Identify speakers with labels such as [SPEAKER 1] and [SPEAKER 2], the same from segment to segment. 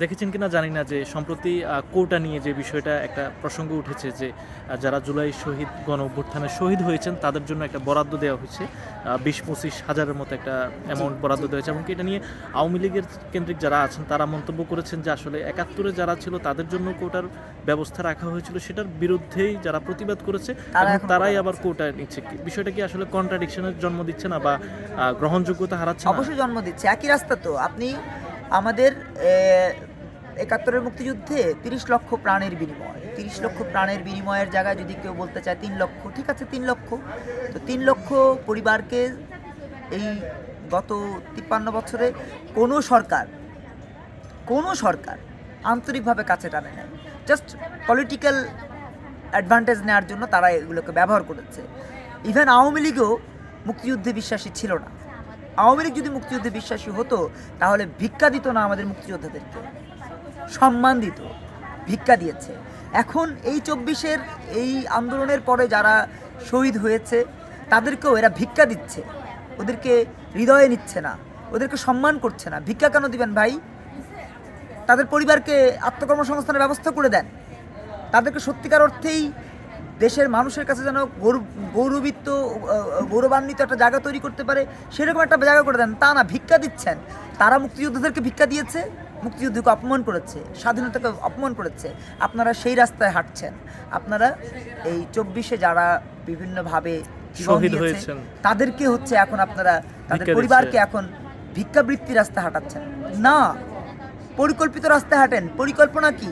[SPEAKER 1] দেখেছেন কিনা জানি না যে সম্প্রতি কোটা নিয়ে যে বিষয়টা একটা প্রসঙ্গ উঠেছে যে যারা জুলাই শহীদ গণ অভ্যুত্থানে শহীদ হয়েছেন তাদের জন্য একটা বরাদ্দ দেওয়া হয়েছে। বিশ পঁচিশ হাজারের মতো একটা অ্যামাউন্ট বরাদ্দ দেওয়া হয়েছে। এমনকি এটা নিয়ে আওয়ামী লীগের কেন্দ্রিক যারা আছেন তারা মন্তব্য করেছেন যে আসলে একাত্তরে যারা ছিল তাদের জন্য কোটার ব্যবস্থা রাখা হয়েছিল। সেটার বিরুদ্ধেই যারা প্রতিবাদ করেছে তারাই আবার কোটা নিচ্ছে। কি- বিষয়টা কি আসলে কন্ট্রাডিকশনের জন্ম দিচ্ছে না বা গ্রহণযোগ্যতা হারাচ্ছে
[SPEAKER 2] অবশ্যই জন্ম দিচ্ছে। একই রাস্তা তো। আপনি আমাদের একাত্তরের মুক্তিযুদ্ধে তিরিশ লক্ষ প্রাণের বিনিময়। তিরিশ লক্ষ প্রাণের বিনিময়ের জায়গায় যদি কেউ বলতে চায় তিন লক্ষ, ঠিক আছে তিন লক্ষ। তো তিন লক্ষ পরিবারকে এই গত তিপ্পান্ন বছরে কোনো সরকার কোনো সরকার আন্তরিকভাবে কাছে টানে নেয় জাস্ট পলিটিক্যাল অ্যাডভান্টেজ নেওয়ার জন্য তারা এগুলোকে ব্যবহার করেছে। ইভেন আওয়ামী লীগও মুক্তিযুদ্ধে বিশ্বাসী ছিল না। আওয়ামী লীগ যদি মুক্তিযুদ্ধে বিশ্বাসী হতো, তাহলে ভিক্ষা দিত না আমাদের মুক্তিযোদ্ধাদেরকে। সম্মান দিত ভিক্ষা দিয়েছে। এখন এই চব্বিশের এই আন্দোলনের পরে যারা শহীদ হয়েছে, তাদেরকেও এরা ভিক্ষা দিচ্ছে। ওদেরকে হৃদয়ে নিচ্ছে না, ওদেরকে সম্মান করছে না। ভিক্ষা কেন দিবেন ভাই? তাদের পরিবারকে আত্মকর্মসংস্থানের ব্যবস্থা করে দেন। তাদেরকে সত্যিকার অর্থেই দেশের মানুষের কাছে যেন গৌরব গৌরবিত গৌরবান্বিত একটা জায়গা তৈরি করতে পারে, সেরকম একটা জায়গা করে দেন। তা না, ভিক্ষা দিচ্ছেন। তারা মুক্তিযোদ্ধাদেরকে ভিক্ষা দিয়েছে। মুক্তিযুদ্ধকে অপমান করেছে স্বাধীনতাকে অপমান করেছে আপনারা সেই রাস্তায় হাঁটছেন। আপনারা এই চব্বিশে যারা বিভিন্নভাবে
[SPEAKER 1] শহীদ।
[SPEAKER 2] তাদেরকে হচ্ছে এখন আপনারা তাদের পরিবারকে এখন ভিক্ষাবৃত্তি রাস্তা হাঁটাচ্ছেন। না পরিকল্পিত রাস্তায় হাঁটেন। পরিকল্পনা কি?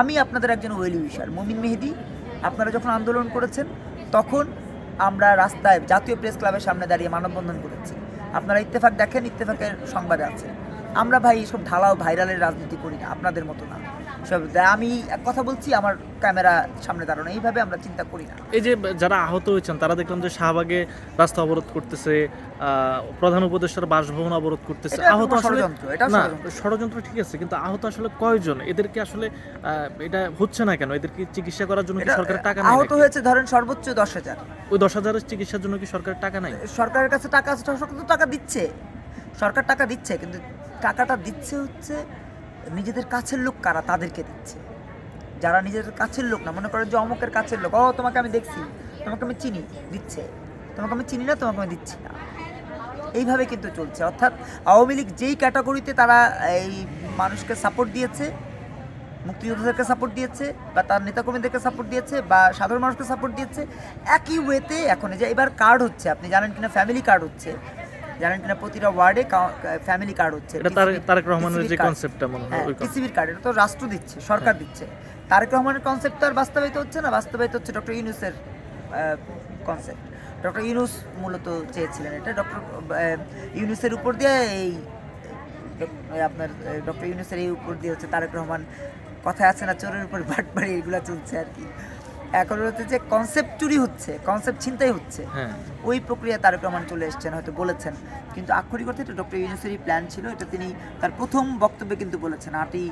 [SPEAKER 2] আমি আপনাদের একজন ওয়েল উইশার মমিন মেহেদি। আপনারা যখন আন্দোলন করেছেন তখন আমরা রাস্তায় জাতীয় প্রেস ক্লাবের সামনে দাঁড়িয়ে মানববন্ধন করেছি। আপনারা ইত্তেফাক দেখেন ইত্তেফাকের সংবাদে আছে। আমরা ভাই সব ঢালাও ভাইরালের রাজনীতি করি না আপনাদের মতো না। সব আমি এক কথা বলছি আমার ক্যামেরা সামনে দাঁড়ানো এইভাবে আমরা চিন্তা করি না।
[SPEAKER 1] এই যে যারা আহত হয়েছেন তারা দেখলাম যে শাহবাগে রাস্তা অবরোধ করতেছে প্রধান উপদেষ্টার বাসভবন অবরোধ করতেছে।
[SPEAKER 2] এটা
[SPEAKER 1] আহত
[SPEAKER 2] ষড়যন্ত্র, এটাও
[SPEAKER 1] না
[SPEAKER 2] ষড়যন্ত্র।
[SPEAKER 1] ঠিক আছে কিন্তু আহত আসলে কয়জন? এদেরকে আসলে আহ, এটা হচ্ছে না কেন? এদেরকে চিকিৎসা করার জন্য কি
[SPEAKER 2] এটা
[SPEAKER 1] সরকার টাকা
[SPEAKER 2] আহত হয়েছে ধরেন সর্বোচ্চ দশ হাজার।
[SPEAKER 1] ওই দশ হাজারের চিকিৎসার জন্য কি সরকার টাকা নাই?
[SPEAKER 2] সরকারের কাছে টাকা আছে সরকার তো টাকা দিচ্ছে। সরকার টাকা দিচ্ছে কিন্তু টাকাটা দিচ্ছে হচ্ছে নিজেদের কাছের লোক কারা? তাদেরকে দিচ্ছে। যারা নিজেদের কাছের লোক না, মনে করেন যে অমুকের কাছের লোক। ও, তোমাকে আমি দেখছি। তোমাকে আমি চিনি। দিচ্ছে। তোমাকে আমি চিনি না, তোমাকে আমি দিচ্ছি না। এইভাবে কিন্তু চলছে। অর্থাৎ আওয়ামী লীগ যেই ক্যাটাগরিতে তারা এই মানুষকে সাপোর্ট দিয়েছে, মুক্তিযোদ্ধাদেরকে সাপোর্ট দিয়েছে, বা তার নেতাকর্মীদেরকে সাপোর্ট দিয়েছে, বা সাধারণ মানুষকে সাপোর্ট দিয়েছে, একই ওয়েতে এখন যে এবার কার্ড হচ্ছে। আপনি জানেন কিনা? ফ্যামিলি কার্ড হচ্ছে। জানেন কিনা প্রতিটা ওয়ার্ডে ফ্যামিলি কার্ড হচ্ছে।
[SPEAKER 1] এটা তারেক রহমানের যে কনসেপ্টটা মনে হয়
[SPEAKER 2] হ্যাঁ টিসিবির কার্ড এটা তো রাষ্ট্র দিচ্ছে সরকার দিচ্ছে। তারেক রহমানের কনসেপ্ট তো আর বাস্তবায়িত হচ্ছে না বাস্তবায়িত হচ্ছে ডক্টর ইউনুসের কনসেপ্ট ডক্টর ইউনুস মূলত চেয়েছিলেন এটা ডক্টর ইউনুসের উপর দিয়ে এই আপনার ডক্টর ইউনুসের এই উপর দিয়ে হচ্ছে তারেক রহমান কথায় আছে না চোরের উপর বাটবাড়ি এগুলো চলছে আর কি। এখন হচ্ছে যে কনসেপ্ট চুরি হচ্ছে কনসেপ্ট ছিনতাই হচ্ছে।
[SPEAKER 1] হ্যাঁ।
[SPEAKER 2] ওই প্রক্রিয়া তারেক রহমান চলে এসেছেন হয়তো বলেছেন। কিন্তু আক্ষরিক অর্থে এটা ডক্টর ইউনুসেরই প্ল্যান ছিল এটা তিনি তার প্রথম বক্তব্যে কিন্তু বলেছেন। আটই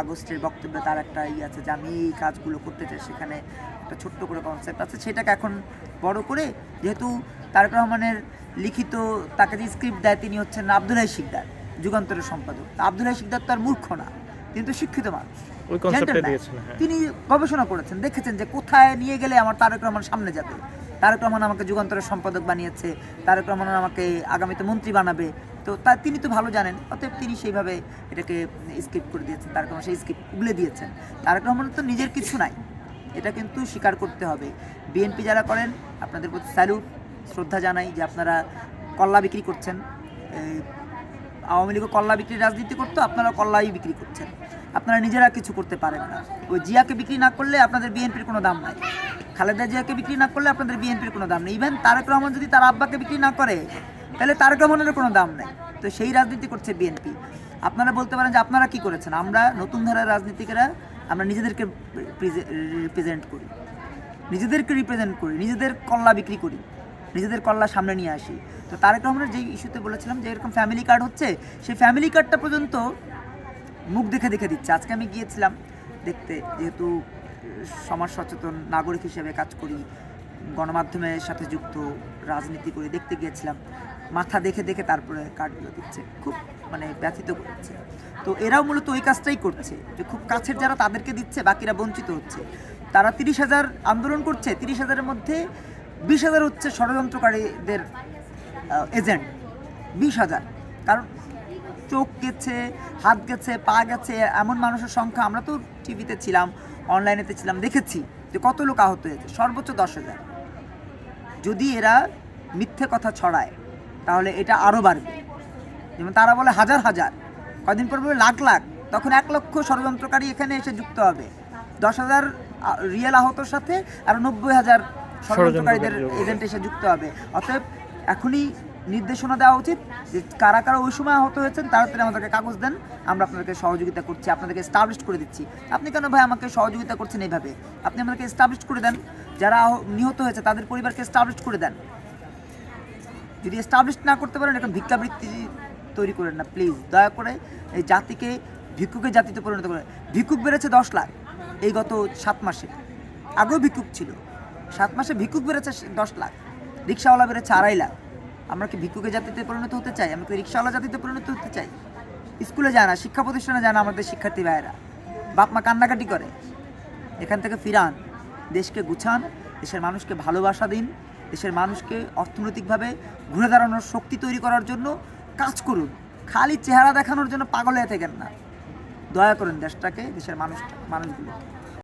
[SPEAKER 2] আগস্টের বক্তব্যে তার একটা ই আছে যে আমি এই কাজগুলো করতে চাই সেখানে একটা ছোট্ট করে কনসেপ্ট আছে। সেটাকে এখন বড় করে যেহেতু তারেক রহমানের লিখিত তাকে যে স্ক্রিপ্ট দেয় তিনি হচ্ছেন আব্দুল্লাহ শিকদার যুগান্তরের সম্পাদক। আব্দুল্লাহ শিকদার তো আর মূর্খ না তিনি তো শিক্ষিত মানুষ।
[SPEAKER 1] ওই দিয়েছেন হ্যাঁ।
[SPEAKER 2] তিনি গবেষণা করেছেন দেখেছেন যে কোথায় নিয়ে গেলে আমার তারেক রহমান সামনে যাবে। তারেক রহমান আমাকে যুগান্তরের সম্পাদক বানিয়েছে তারেক রহমান আমাকে আগামীতে মন্ত্রী বানাবে। তো তা তিনি তো ভালো জানেন অতএব তিনি সেইভাবে এটাকে স্কিপ করে দিয়েছেন তারেক রহমান সেই স্কিপ উগলে দিয়েছেন। তারেক রহমানের তো নিজের কিছু নাই এটা কিন্তু স্বীকার করতে হবে। বিএনপি যারা করেন আপনাদের প্রতি স্যালুট শ্রদ্ধা জানাই যে আপনারা কল্লা বিক্রি করছেন। আওয়ামী লীগও কল্লা বিক্রির রাজনীতি করতো আপনারা কল্লাই বিক্রি করছেন। আপনারা নিজেরা কিছু করতে পারেন না। ওই জিয়াকে বিক্রি না করলে আপনাদের বিএনপির কোনো দাম নাই। খালেদা জিয়াকে বিক্রি না করলে আপনাদের বিএনপির কোনো দাম নেই। ইভেন তারেক রহমান যদি তার আব্বাকে বিক্রি না করে, তাহলে তারেক রহমানের কোনো দাম নেই। তো সেই রাজনীতি করছে বিএনপি। আপনারা বলতে পারেন যে আপনারা কি করেছেন? আমরা নতুন ধারার রাজনীতিকেরা আমরা নিজেদেরকে রিপ্রেজেন্ট করি। নিজেদেরকে রিপ্রেজেন্ট করি, নিজেদের কল্লা বিক্রি করি, নিজেদের কল্লা সামনে নিয়ে আসি। তো তারেক রহমানের যে ইস্যুতে বলেছিলাম যে এরকম ফ্যামিলি কার্ড হচ্ছে, সেই ফ্যামিলি কার্ডটা পর্যন্ত মুখ দেখে দেখে দিচ্ছে। আজকে আমি গিয়েছিলাম দেখতে, যেহেতু সমাজ সচেতন নাগরিক হিসেবে কাজ করি, গণমাধ্যমের সাথে যুক্ত, রাজনীতি করে দেখতে গিয়েছিলাম। মাথা দেখে দেখে তারপরে কার্ডগুলো দিচ্ছে। খুব মানে ব্যথিত করেছে। তো এরাও মূলত ওই কাজটাই করছে, যে খুব কাছের যারা তাদেরকে দিচ্ছে, বাকিরা বঞ্চিত হচ্ছে। তারা তিরিশ হাজার আন্দোলন করছে, তিরিশ হাজারের মধ্যে বিশ হাজার হচ্ছে ষড়যন্ত্রকারীদের এজেন্ট বিশ হাজার। কারণ চোখ গেছে হাত গেছে পা গেছে এমন মানুষের সংখ্যা আমরা তো টিভিতে ছিলাম অনলাইনেতে ছিলাম দেখেছি যে কত লোক আহত হয়েছে সর্বোচ্চ দশ হাজার। যদি এরা মিথ্যে কথা ছড়ায় তাহলে এটা আরও বাড়বে। যেমন তারা বলে হাজার হাজার কদিন পর বলে লাখ লাখ তখন এক লক্ষ ষড়যন্ত্রকারী এখানে এসে যুক্ত হবে। দশ হাজার রিয়েল আহতর সাথে আর নব্বই হাজার ষড়যন্ত্রকারীদের
[SPEAKER 1] ষড়যন্ত্রকারী
[SPEAKER 2] এজেন্ট এসে যুক্ত হবে। অতএব এখনই নির্দেশনা দেওয়া উচিত যে কারা কারা ওই সময় আহত হয়েছেন তাড়াতাড়ি আমাদেরকে কাগজ দেন, আমরা আপনাদেরকে সহযোগিতা করছি, আপনাদেরকে এস্টাবলিশ করে দিচ্ছি। আপনি কেন ভাই আমাকে সহযোগিতা করছেন এইভাবে? আপনি আমাদেরকে এস্টাবলিশ করে দেন, যারা নিহত হয়েছে তাদের পরিবারকে এস্টাবলিশ করে দেন। যদি এস্টাবলিশ না করতে পারেন এখন ভিক্ষাবৃত্তি তৈরি করেন না প্লিজ দয়া করে এই জাতিকে ভিক্ষুকের জাতিতে পরিণত করে ভিক্ষুক বেড়েছে দশ লাখ এই গত সাত মাসে। আগেও ভিক্ষুক ছিল। সাত মাসে ভিক্ষুক বেড়েছে দশ লাখ। রিক্সাওয়ালা বেড়েছে আড়াই লাখ। আমরা কি ভিক্ষুকের জাতিতে পরিণত হতে চাই? আমরা কি রিক্সাওয়ালা জাতিতে পরিণত হতে চাই? স্কুলে যায় না শিক্ষা প্রতিষ্ঠানে যায় না আমাদের শিক্ষার্থী ভাইয়েরা, বাপ মা কান্নাকাটি করে, এখান থেকে ফিরান। দেশকে গুছান, দেশের মানুষকে ভালোবাসা দিন, দেশের মানুষকে অর্থনৈতিকভাবে ঘুরে দাঁড়ানোর শক্তি তৈরি করার জন্য কাজ করুন। খালি চেহারা দেখানোর জন্য পাগল হয়ে থাকেন না। দয়া করুন দেশটাকে, দেশের মানুষ মানুষগুলো